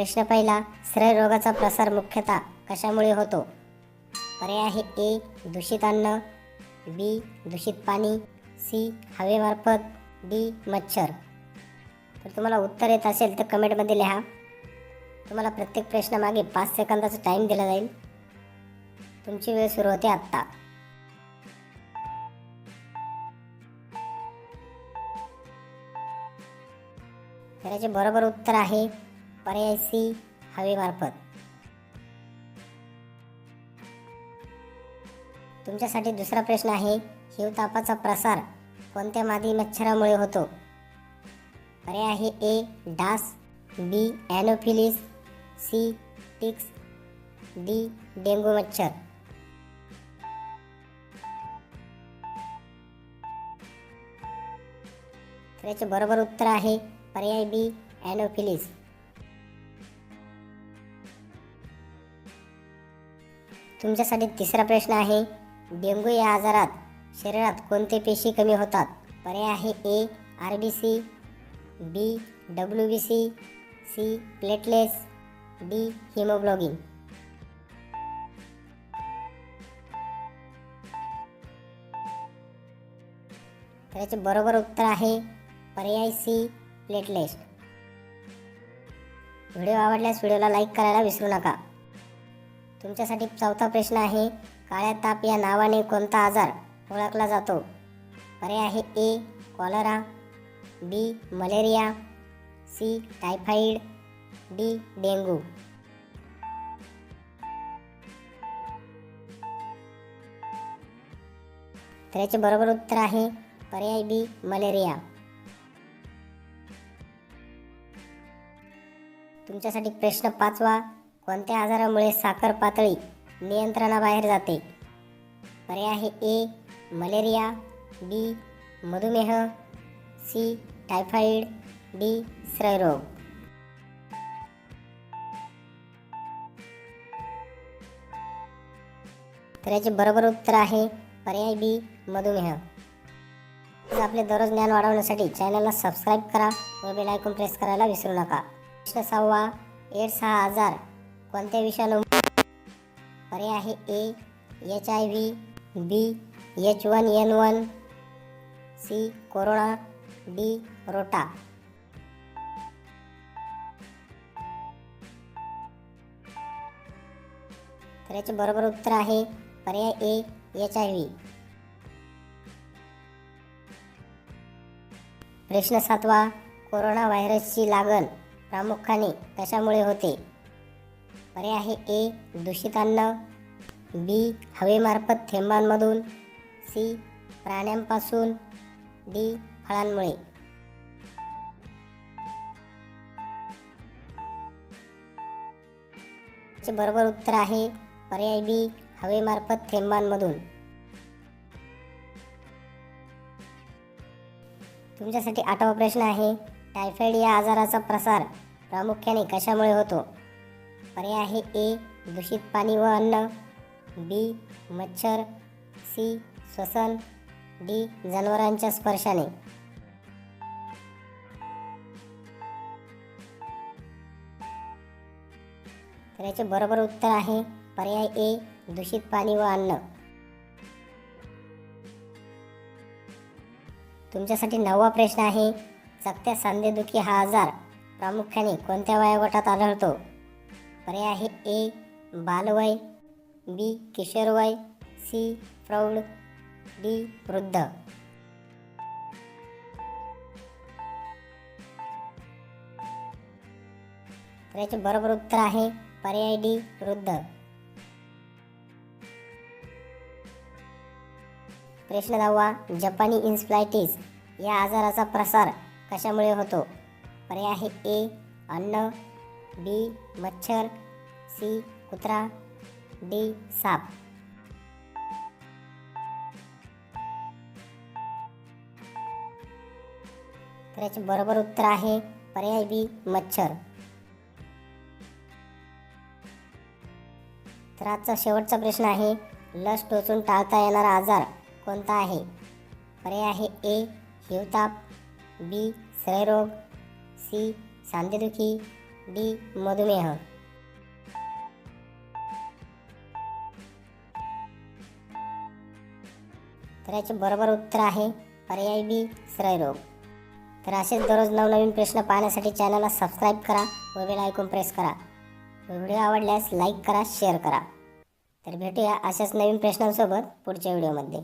प्रश्न पहिला रोगाचा प्रसार मुख्यतः कशामुळे होतो? पर्याय आहे ए दूषित अन्न बी दूषित पाणी सी हवेमार्फत डी मच्छर. तर तुम्हाला उत्तर येत असेल तर कमेंटमध्ये लिहा. तुम्हाला प्रत्येक प्रश्नामागे पाच सेकंदाचा टाईम दिला जाईल. तुमची वेळ सुरू होते आत्ता. त्याचे बरोबर उत्तर आहे पर्याय सी हवेमार्फत तुमच्यासाठी दुसरा प्रश्न आहे हिवतापाचा प्रसार कोणत्या मादी मच्छरामुळे होतो? पर्याय आहे ए डास B anopheles C ticks D dengue मच्छर. तर याचे बरोबर उत्तर आहे पर्याय बी ॲनोफिलिस. तुमच्यासाठी तिसरा प्रश्न आहे. डेंग्यू या आजारात शरीरात कोणते पेशी कमी होतात? पर्याय आहे A R B C B W B C C platelets D haemoglobin. तर याचे बरोबर उत्तर आहे पर्याय सी प्लेटलेस. व्हिडिओ आवडल्यास व्हिडिओला लाईक करायला विसरू नका. तुमच्यासाठी चौथा प्रश्न आहे काळ्या ताप या नावाने कोणता आजार ओळखला जातो? पर्याय आहे A cholera B malaria C typhoid D dengue. तर याचे बरोबर उत्तर आहे पर्याय बी मलेरिया. तुमच्यासाठी प्रश्न पाचवा कोणत्या आजारामुळे साखर पातळी नियंत्रणाबाहेर जाते? पर्याय आहे ए मलेरिया बी मधुमेह सी टायफॉईड डी श्रयरोग तर याचे बरोबर उत्तर आहे पर्याय बी मधुमेह. आपले दररोज ज्ञान वाढवण्यासाठी चॅनलला सबस्क्राईब करा व बेल आयकॉन प्रेस करायला विसरू नका. प्रश्न सहावा एड्स हा आजार कोणत्या विषाणू? पर्याय आहे A H I V B H one N one C corona D rota. तर याचे बरोबर उत्तर आहे पर्याय ए एच आय व्ही प्रश्न सातवा कोरोना व्हायरसची लागण प्रामुख्याने कशामुळे होते? पर्याय आहे ए दूषित अन्न. बी हवेमार्फत थेंबांमधून. सी प्राण्यांपासून. डी फळांमुळे. चे बरोबर उत्तर आहे पर्याय बी हवेमार्फत थेंबांमधून. तुमच्यासाठी आठवा प्रश्न आहे टायफॉइड या आजाराचा प्रसार प्रामुख्याने कशामुळे होतो? पर्याय आहे ए दूषित पाणी व अन्न. बी मच्छर. सी श्वसन. डी जनावरांच्या स्पर्शाने. तर याचे बरोबर उत्तर आहे पर्याय ए दूषित पाणी व अन्न. तुमच्यासाठी नववा प्रश्न आहे चकत्या सांधेदुखी हा आजार प्रामुख्याने कोणत्या वयोगटात आढळतो? पर्याय आहे ए बालवय बी किशोरवय सी प्रौढ डी वृद्ध. तर याचे बरोबर उत्तर आहे पर्याय डी वृद्ध. प्रश्न दहावा जपानी इन्स्फ्लायटिस या आजाराचा प्रसार कशामुळे होतो? पर्याय आहे ए अन्न बी मच्छर सी कुत्रा डी साप. तर याचे बरोबर उत्तर आहे पर्याय बी मच्छर. तर आजचा शेवटचा प्रश्न आहे लस टोचून टाळता येणारा आजार कोणता आहे? पर्याय आहे ए हिवताप बी क्षयरोग सी सांधेदुखी डी मधुमेह. तर याचे बरोबर उत्तर आहे पर्याय बी श्रयरोग तर असेच दररोज नवनवीन प्रश्न पाहण्यासाठी चॅनलला सबस्क्राईब करा व वेळ ऐकून प्रेस करा. व्हिडिओ आवडल्यास लाईक करा शेअर करा. तर भेटूया अशाच नवीन प्रश्नांसोबत पुढच्या व्हिडिओमध्ये